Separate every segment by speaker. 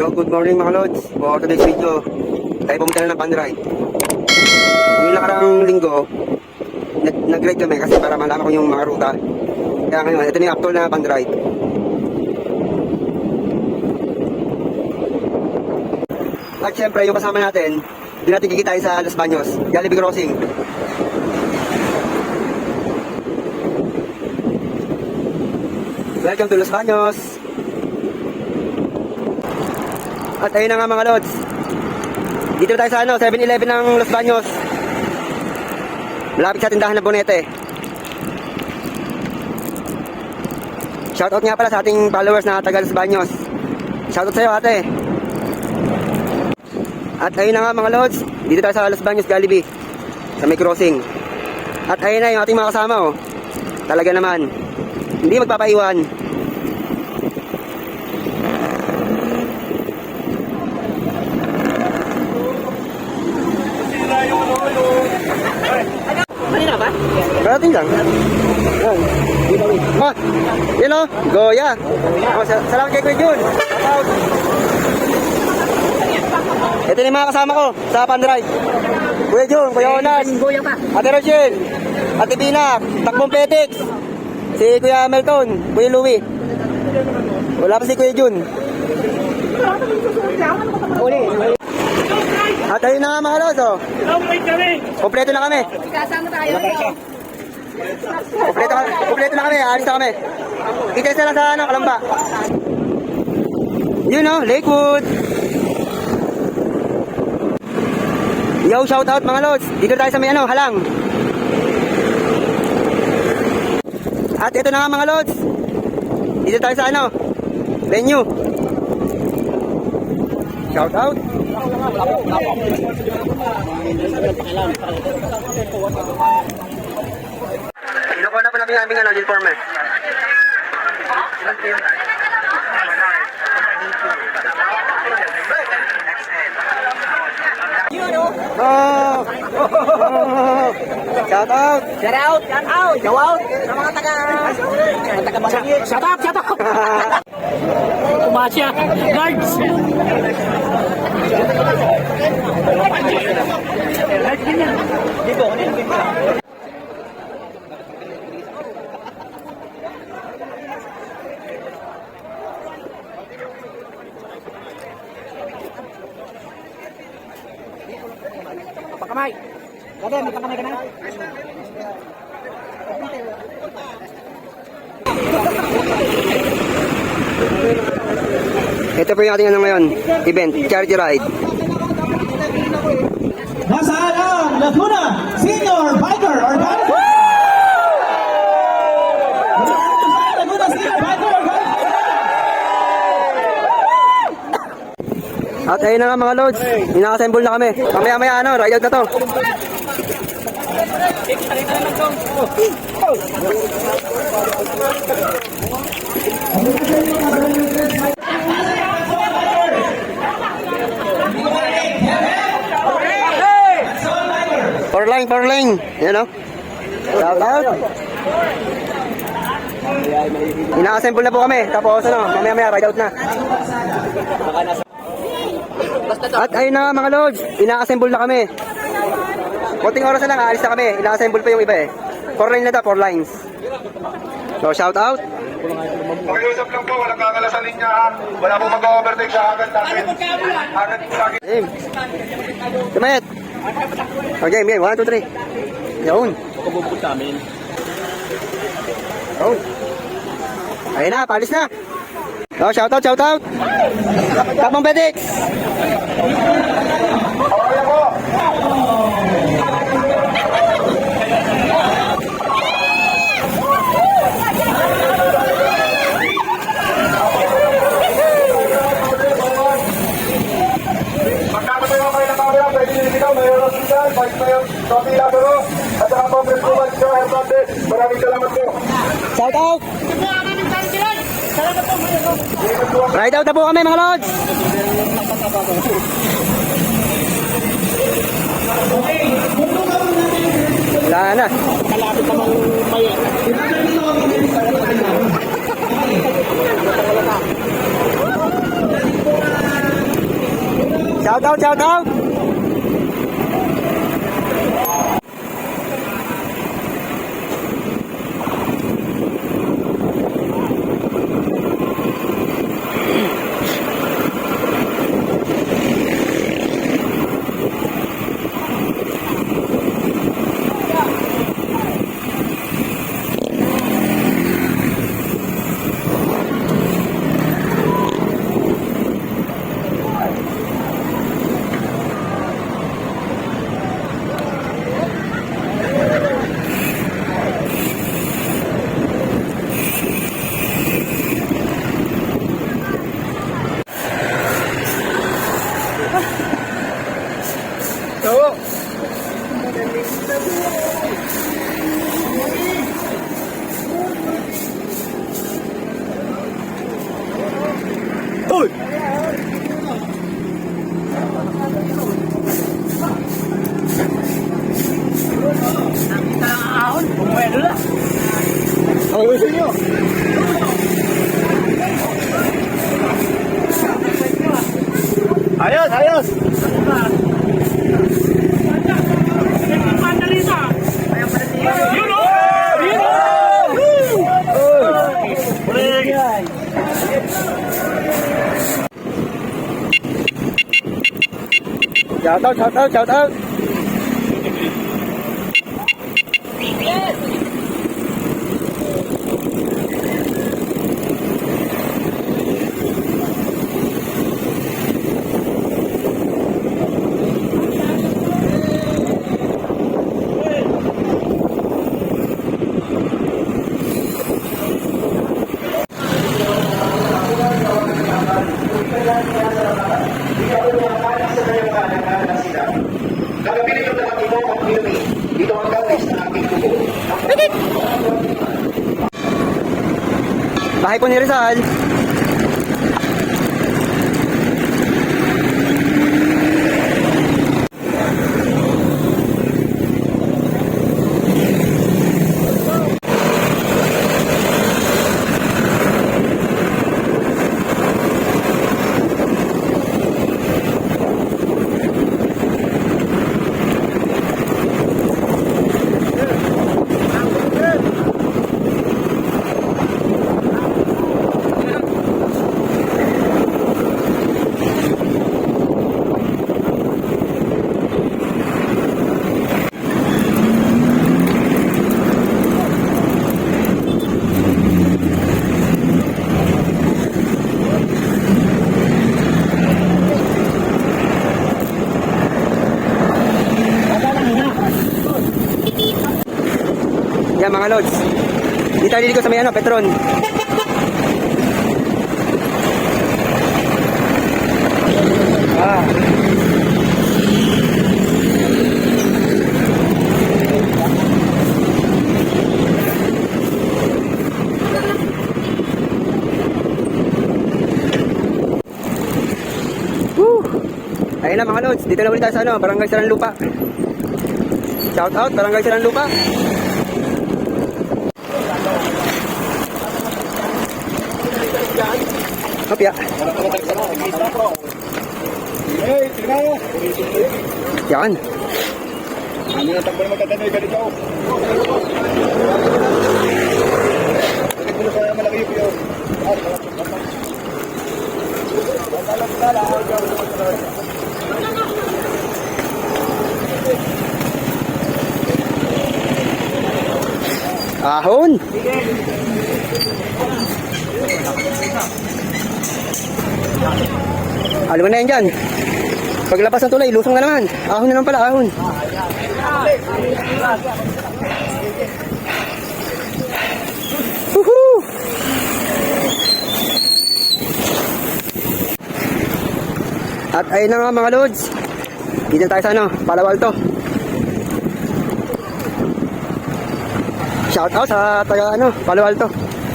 Speaker 1: Yo, good morning mga lods. For today's video, tayo pumunta na ng pan-ride. Yung nakarang linggo, nag- nag-ride kami kasi para malaman ko yung mga ruta. Kaya ngayon, ito na yung actual na pan-ride. At syempre, yung kasama natin, di natin kikitain sa Los Baños, Jollibee Crossing. Welcome to Los Baños! At ayun na nga mga lods. Dito tayo sa ano, 7-Eleven ng Los Baños. Malapit sa tindahan ng Bonete. Shoutout nga pala sa ating followers na taga Los Baños. Shoutout sa'yo ate. At ayun na nga mga lods. Dito tayo sa Los Baños Jollibee. Sa may crossing. At ayun na yung ating mga kasama oh. Talaga naman. Hindi magpapaiwan.
Speaker 2: Kanina ba?
Speaker 1: Karating lang. Yan. Ma, yun o, Goya. Oh, sa- salamat kay Kuya Jun. Out. Ito yung mga kasama ko sa Pandraй. Kuya Jun, Kuya Onas,
Speaker 2: Goya pa.
Speaker 1: Ate Rochelle, Ate Bina, Takbong Petix, si Kuya Melton, Kuya Louie. Wala pa si Kuya Jun.
Speaker 2: Uli.
Speaker 1: At ayun na nga mga oh. Kompleto na kami.
Speaker 2: Kasama tayo.
Speaker 1: Kompleto, kompleto na kami, alis na kami. Kita isa lang sa ano, kalamba. Yun oh, Lakewood. Yo, shout out mga lods. Dito tayo sa may ano, halang. At ito na nga mga lods. Dito tayo sa ano, venue. Shout out. Kinukuha na pa namin yung aming ano, informer. Oh! oh! Shout out!
Speaker 2: Shout out, shout out, shout out sa mga taga mga taga Basangye. Shout out, shout out. Kumasya, guards. Pakamay. Dati, may pakamay ka na.
Speaker 1: Ito po yung ating ano ngayon, event, charity ride.
Speaker 3: Nasaan ang Laguna Senior Biker or Biker? Laguna Senior Biker or Biker?
Speaker 1: At ayun na nga mga loads, inaka-assemble na kami. Mamaya maya ano, ride out na to. Four line. Yan o. Shout out. Ina-assemble na po kami. Tapos ano, mamaya maya ride out na. At ayun na nga mga lods, ina-assemble na kami. Kunting oras na lang, aalis na kami. Ina-assemble pa yung iba eh. Four line na daw, four lines. So shout out.
Speaker 4: Pakiusap lang po, walang kakalasan linya ha. Wala po mag-overtake sa agad natin. Agad sa akin.
Speaker 1: Game. Okay, game. One, two, three. Yun.
Speaker 2: Pagkabubog sa amin.
Speaker 1: Yun. Ayun na, palis na. Oh, shout out, shout out. Tapang
Speaker 4: po.
Speaker 1: Shout out. Ride out na po kami mga lods. Wala na.
Speaker 2: Kalapit naman may...
Speaker 1: Shout out, shout out!
Speaker 2: Ahon,
Speaker 1: Shout out, shout out, shout Rizal. Liliko sa may ano, Petron. Ah. Woo! Ayun na mga lods, dito na ulit tayo sa ano, Barangay Sarang Lupa. Shout out, Barangay Sarang Lupa.
Speaker 4: Mo!
Speaker 1: Yan.
Speaker 4: Ano na takbo na magtatanay ka dito? Yun?
Speaker 1: Ahon. Alam na yan dyan. Paglabas ng tulay, lusong na naman. Ahon na naman pala, ahon. Woohoo! At ayun na nga mga lods. Dito tayo sa ano, Palaw Alto. Shout out sa taga ano, Palo Alto.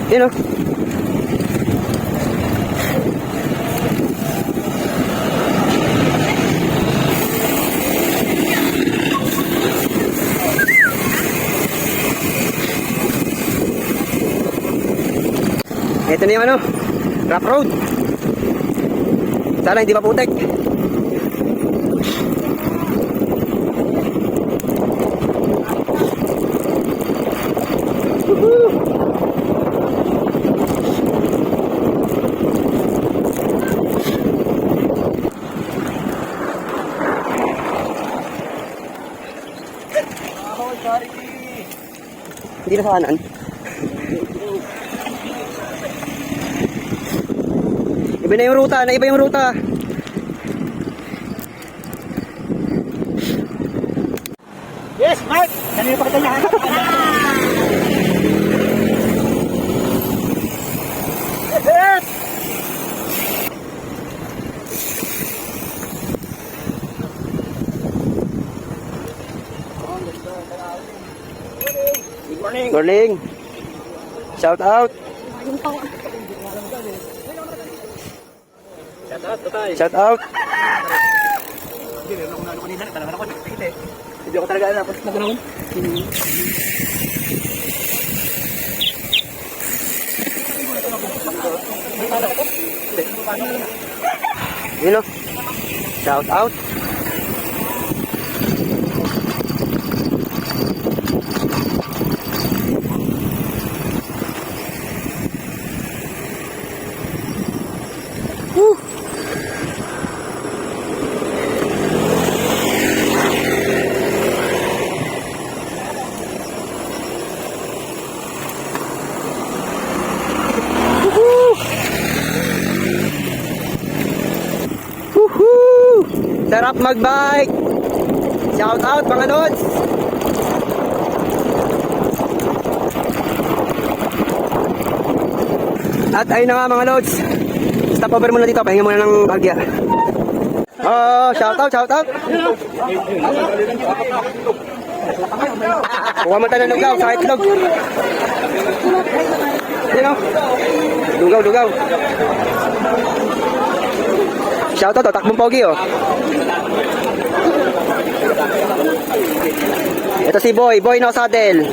Speaker 1: Yun oh. Ito na yung ano, rough road. Sana hindi maputik. Hindi na sa kanan. Iba na yung ruta, na iba yung ruta.
Speaker 2: Yes, Mark! Kanina pa kita nahanap. Yes! Good morning.
Speaker 1: Morning. Shout out.
Speaker 2: Shout out. Hindi, ako. Talaga alam. Naganoon.
Speaker 1: You know. Shout out. Sarap magbike! Shout out mga lods! At ayun na nga mga lods. Stop over muna dito. Pahinga muna ng bagya. Oh, shout out, shout out. Kuha mo tayo ng lugaw, sa itlog. Lugaw, lugaw. Shout out, oh, takbong pogi oh. Ito si Boy, Boy no saddle.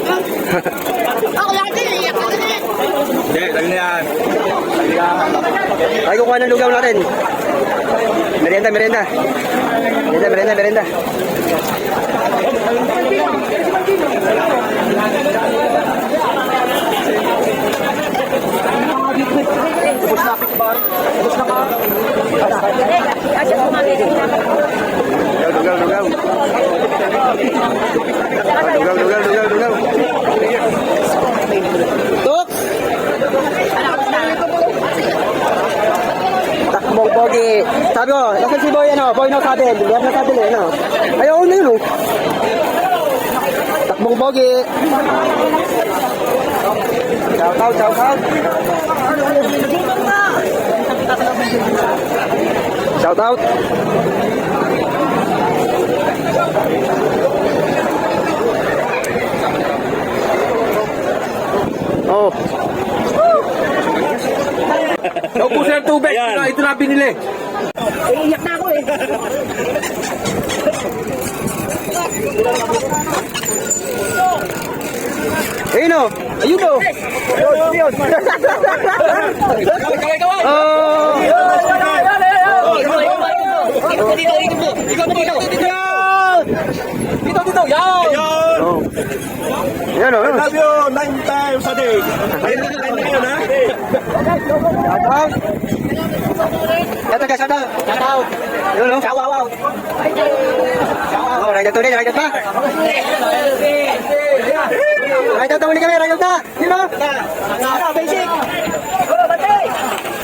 Speaker 5: Ako lang din, iyak ka na din.
Speaker 1: Ay, kukuha ng lugaw natin. Merienda, merienda. Merienda, merienda, merienda. Lugaw, lugaw, lugaw. Ah, Lugaw, lugaw, lugaw, lugaw. Tuk! Takbong pogi. Sabi ko, nasa si Boy, ano, Boy no saddle. Hindi na saddle, ano. Ayaw na yun, oh. Takbong pogi. Shout out, shout out. Shout out. Oh,
Speaker 2: Naubusan ng tubig. Ito, ito na binili. Iiyak na ako eh.
Speaker 1: ayun oh. Ayun oh. Oh.
Speaker 2: Dito, dito, dito. Ikaw, dito. Dito, dito. Yan!
Speaker 1: Oh. Yan oh.
Speaker 4: Love you nine times a day. Ayun na yun, ha?
Speaker 1: Shout out. Shout out, shout out.
Speaker 2: Shout out.
Speaker 1: Yun oh.
Speaker 2: Shout out.
Speaker 1: Oh, ride out ulit, ride out pa. Ride out na ulit kami, ride out na. Yun oh.
Speaker 2: Basic.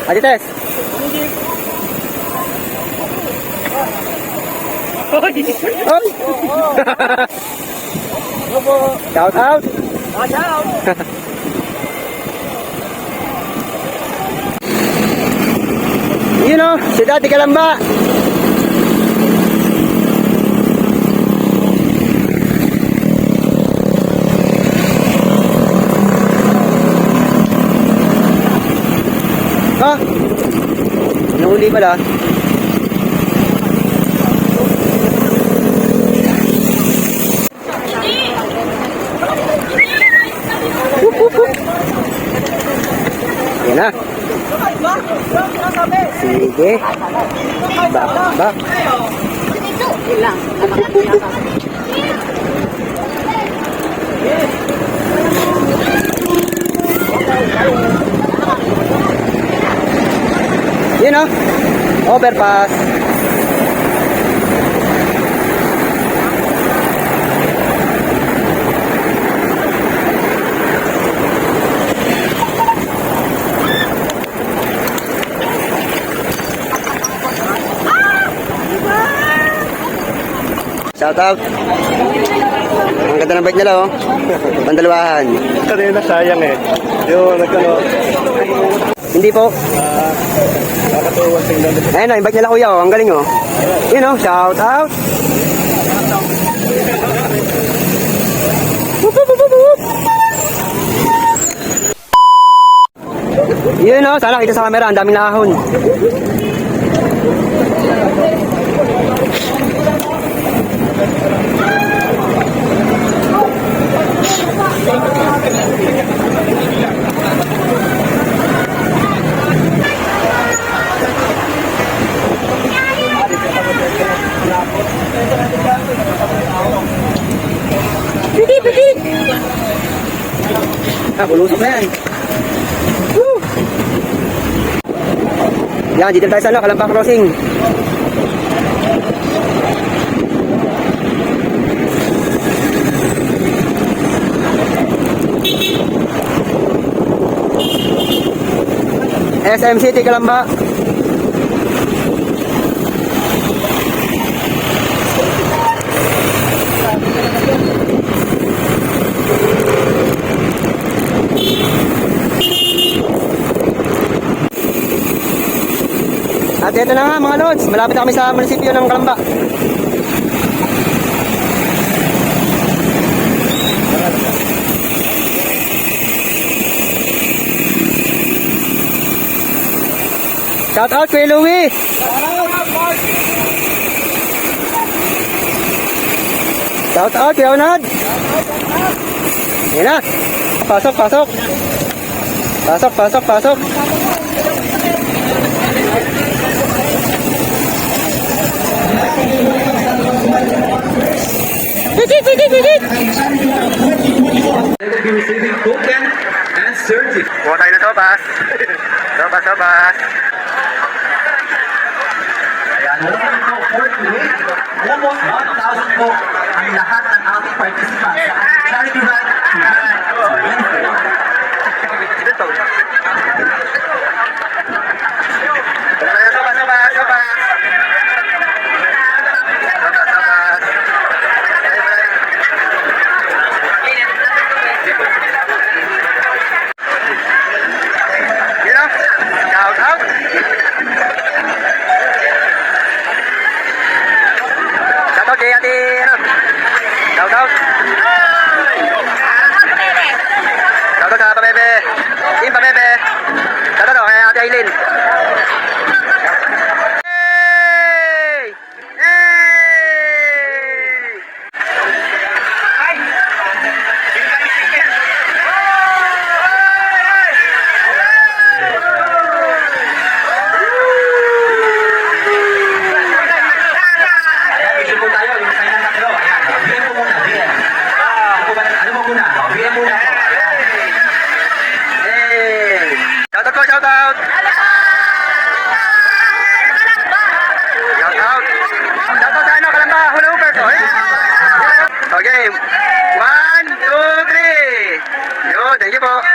Speaker 1: Adites. Oh. Shout out.
Speaker 2: Watch out.
Speaker 1: Yun oh, si Daddy Kalamba. Ha? Nahuli pala. Yan na. Sige. Back, back. Yun o. Overpass. Shout out. Ang ganda ng bike nila, oh. Pandalawahan.
Speaker 4: Kanina sayang eh. Yung nagkano,
Speaker 1: Hindi po.
Speaker 4: nakatuwa tingnan.
Speaker 1: Ayun, oh, yung bike nila kuya, oh. Ang galing, oh. Yun, oh. Shout out. Yun, oh. Sana kita sa camera. Ang daming nakahon. Ah, bulusok na yan. Woo! Yan, dito tayo sa ano, Kalampa Crossing. SM City, Kalamba. Ito na nga mga lods, malapit na kami sa munisipyo ng Kalamba. Shout out kay Louie! Shout out kay Onad! Yan na! Pasok, pasok! Pasok, pasok, pasok!
Speaker 6: They will be receiving token and certificate.
Speaker 1: Kuha tayo na sopas. Sopas, sopas.
Speaker 6: Ayan, alam mo po, 48, almost 1,000 po ang lahat ng ating participants lang ba? Hula hooper oh, ko.
Speaker 1: Okay. One, two, three. Yo, thank you
Speaker 6: po.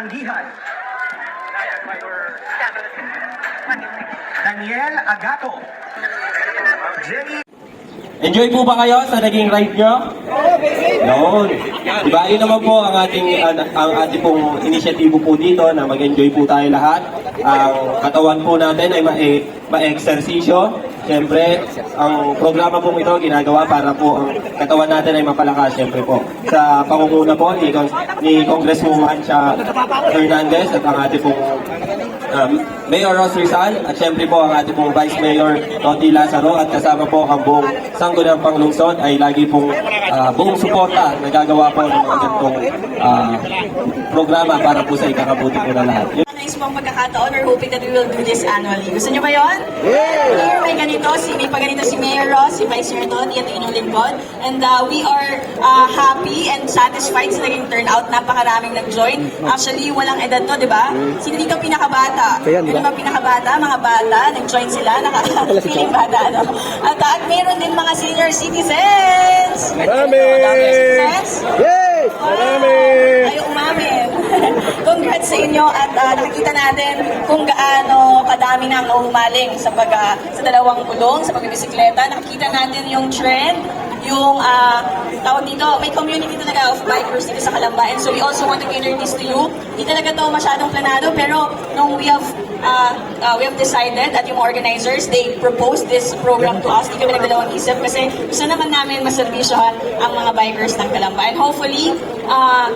Speaker 6: Victor Matanggihan. Daniel Agato. Jenny
Speaker 7: Enjoy po ba kayo sa naging ride nyo? Noon. Diba, yun naman po ang ating, ang, ang ating pong inisyatibo po dito na mag-enjoy po tayo lahat. Ang katawan po natin ay ma- ma-exersisyo. Siyempre, ang programa po ito ginagawa para po ang katawan natin ay mapalakas. Siyempre po, sa pangunguna po ni, ni Congresswoman Cha Hernandez at ang ating pong um, Mayor Ross Rizal at syempre po ang ating pong Vice Mayor Toti Lazaro at kasama po ang buong Sanggunang Panglungsod ay lagi pong ah, buong suporta na gagawa po ng mga ganitong ah, programa para po sa ikakabuti po na lahat.
Speaker 5: Nice pong pagkakataon. We're hoping that we will do this annually. Gusto niyo ba yun? Yeah! May ganito, si, may pa ganito si Mayor Ross, si Vice Mayor Tony at Inong Lingkod. And uh, we are uh, happy and satisfied sa naging turnout. Napakaraming nag-join. Actually, walang edad to, di ba? Sino dito pinakabata? Sino ba pinakabata? Mga bata, nag-join sila. Naka-feeling bata, ano? At, at meron din mga senior citizens. Marami! Senior citizens? Yes! Marami! Kayo umamin. Congrats sa inyo at uh, nakikita natin kung gaano kadami na ang umaling sa pag ah, sa dalawang kulong, sa pagbibisikleta. Nakikita natin yung trend, yung ah, tawag dito, may community talaga of bikers dito sa Kalamba. And so we also want to cater this to you. Hindi talaga to masyadong planado, pero nung we have uh, uh, we have decided at yung organizers, they proposed this program to us. Hindi kami nagdalawang isip kasi gusto naman namin maservisyohan ang mga bikers ng Kalamba. And hopefully, uh,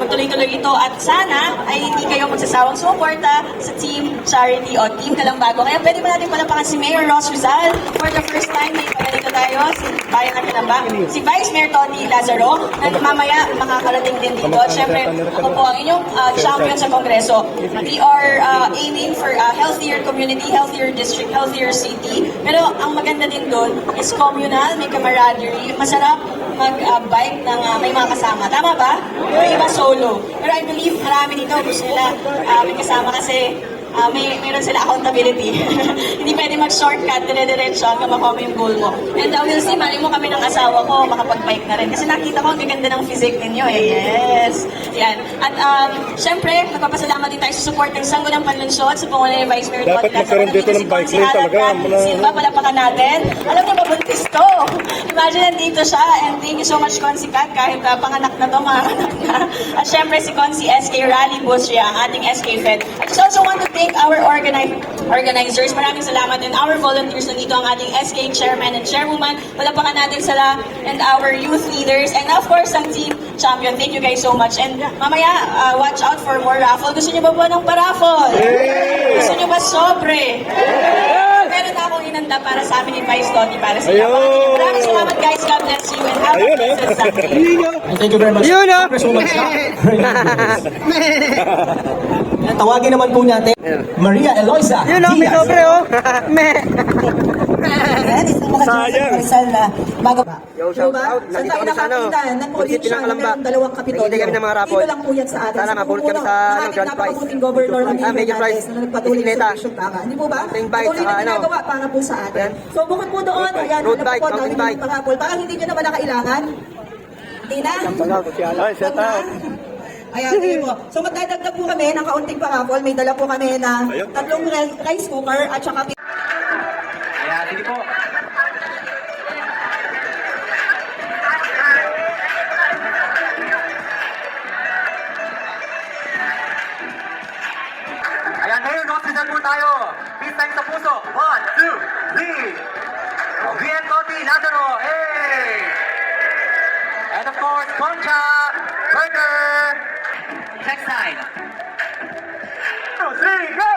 Speaker 5: magtuloy-tuloy ito at sana ay hindi kayo magsasawang sumuporta sa Team Charity o Team Kalambago. Kaya pwede ba natin palapakan si Mayor Ross Rizal for the first time na ipaganito tayo si Bayan ng Kalamba. Si Vice Mayor Tony Lazaro na mamaya makakarating din dito. At syempre, ako po ang inyong uh, champion sa Kongreso. We are uh, aiming for a healthier community, healthier district, healthier city. Pero ang maganda din doon is communal, may camaraderie, masarap mag-bike ng uh, may mga kasama. Tama ba? Yung iba solo. Pero I believe marami dito gusto nila uh, may kasama kasi uh, may meron sila accountability. Hindi pwede mag-shortcut, dire-diretso hanggang makuha mo yung goal mo. And uh, we'll see, mali mo kami ng asawa ko, makapag-bike na rin. Kasi nakita ko ang gaganda ng physique ninyo eh. Yes! Yan. At um, syempre, nagpapasalamat din tayo sa support ng Sanggo ng Panlunsod sa pangunan ni Vice Mayor
Speaker 4: Dapat magkaroon dito ng bike lane talaga.
Speaker 5: Silva, palapakan natin. Alam niyo, mabuntis to. Imagine, nandito siya. And thank you so much, Consi Kat, kahit uh, panganak na to, mga anak na. At syempre, si Consi SK Rally Busria, ang ating SK Fed. I just also want to thank our organi- organizers. Maraming salamat. And our volunteers, nandito ang ating SK Chairman and Chairwoman. Palapakan natin sila. And our youth leaders. And of course, ang team champion. Thank you guys so much. And mamaya, uh, watch out for more raffle. Gusto niyo ba po ng paraffle? Gusto niyo ba sobre? Meron na akong inanda para sa amin ni Vice Tony para sa inyo. Maraming salamat guys. God bless you and have a blessed Sunday.
Speaker 2: Thank you very much.
Speaker 1: Yun oh!
Speaker 2: Congresswoman Cha. Tawagin naman po natin Maria Eloisa
Speaker 1: Yun oh, may
Speaker 2: Diaz.
Speaker 1: sobre oh! Meh!
Speaker 8: Sayang. Rizal na bago pa.
Speaker 1: Yo, shout
Speaker 8: Diba?
Speaker 1: out. Nandito kami sa ano,
Speaker 8: siya
Speaker 1: ng
Speaker 8: dalawang kapitolyo.
Speaker 1: Nakikita kami ng mga rapol.
Speaker 8: Dito lang po yan sa atin.
Speaker 1: Sana
Speaker 8: Sa
Speaker 1: mapulot kami sa ano,
Speaker 8: ating
Speaker 1: grand prize.
Speaker 8: Governor Ramiro
Speaker 1: Ah, major
Speaker 8: Fernandez
Speaker 1: prize.
Speaker 8: na nagpatuloy sa tama. Hindi po ba?
Speaker 1: Bike,
Speaker 8: ginagawa para po sa atin. So bukod po doon, ayan,
Speaker 1: Road
Speaker 8: ano
Speaker 1: bike, mountain bike.
Speaker 8: Parang hindi nyo naman na kailangan. Hindi na?
Speaker 4: Ay, set out.
Speaker 8: Ayan, sige po. So magdadagdag po kami ng kaunting parapol. May dala po kami na tatlong ri- rice cooker at saka
Speaker 6: Ayan, sige po. Ayan, ngayon, hospital po tayo. Peace time sa puso. One, two, three. VM Toti, Lazaro, hey! And of course, Concha, Burger. Next side. Two, three, go!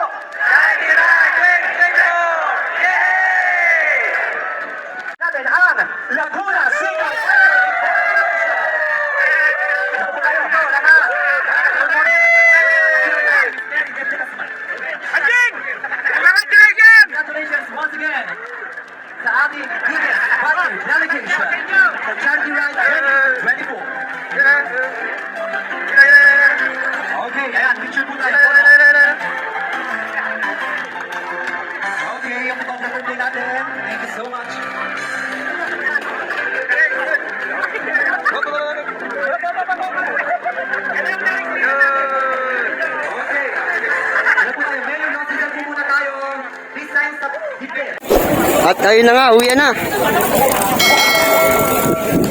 Speaker 1: At ayun na nga, uwi na.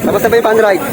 Speaker 1: Tapos na ba yung ride?